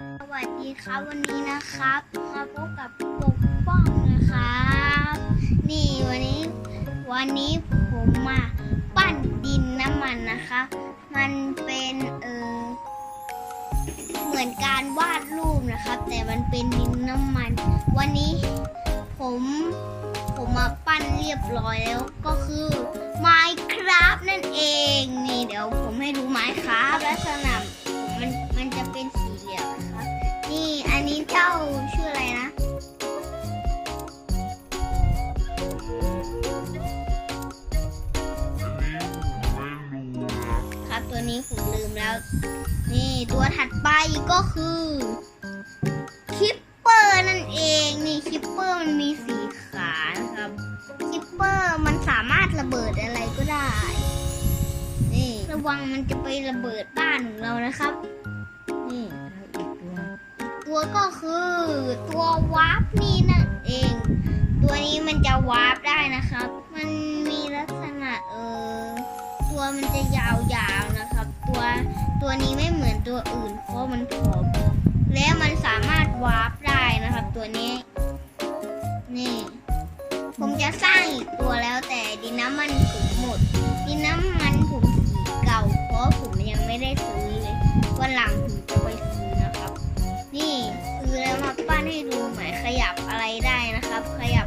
สวัสดีครับวันนี้นะครับมาพบกับปกป้องนะครับนี่วันนี้ วันนี้ผมมาปั้นดินน้ำมันนะคะ มันเป็นเออเหมือนการวาดรูปนะครับ แต่มันเป็นดินน้ำมัน วันนี้ผมผมมาปั้นเรียบร้อยแล้วก็คือ Minecraft นั่นเองนี่เดี๋ยวผมให้ดู Minecraft ลักษณะมันมันจะเป็นส ครับ ตัวนี้ผมลืมแล้ว นี่ตัวถัดไปก็คือคิปเปอร์นั่นเองนี่คิปเปอร์มันมีสีขานะครับคิปเปอร์มันสามารถระเบิดอะไรก็ได้ นี่ระวังมันจะไประเบิดบ้านของเรานะครับ นี่แล้วอีกตัวตัวก็คือตัววาร์ปนี่นั่นเอง ตัวนี้มันจะวาร์ปได้นะครับ ตัวมันจะยาวๆนะครับ ตัวตัวนี้ไม่เหมือนตัวอื่น เพราะมันผอมและมันสามารถวาร์ปได้นะครับ ตัวนี้ นี่ ผมจะสร้างอีกตัวแล้วแต่ดินน้ำมันผมหมด ดินน้ำมันผมสีเก่า เพราะผมยังไม่ได้ซื้อเลยวันหลังผมจะไปซื้อนะครับ นี่ซื้อแล้วมาปั้นให้ดูหมายขยับอะไรได้นะครับ ขยับ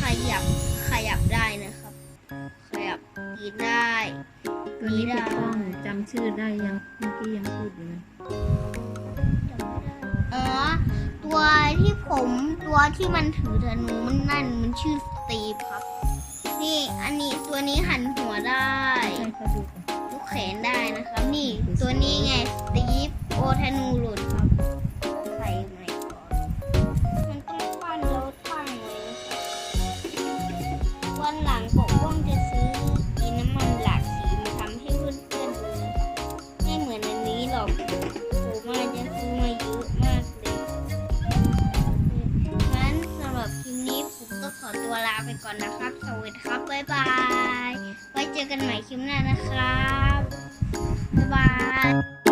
ขยับขยับได้นะครับ ขยับกินได้ตัวนี้มีดาวปกป้องจำชื่อได้ยังเมื่อกี้ยังพูดอยู่เลยอ๋อตัวที่ผมตัวที่มันถือธนูมันนั่นมันชื่อสตีฟครับ นี่อันนี้ตัวนี้หันหัวได้ ให้เขาดูก่อนลูกแขนได้นะครับ นี่ตัวนี้ไงสตีฟโอธนูหลุดค วันหลังปกป้องจะซื้อกิน้ำมันหลากสีมาทำให้เพื่อนๆดูไม่เหมือนอันนี้หรอกผมอาจจะซื้อมาเยอะมากเลยงั้นสำหรับคลิปนี้ผมก็ขอตัวลาไปก่อนนะครับ สวัสดีครับบ๊ายบายไว้เจอกันใหม่คลิปหน้านะครับบ๊ายบาย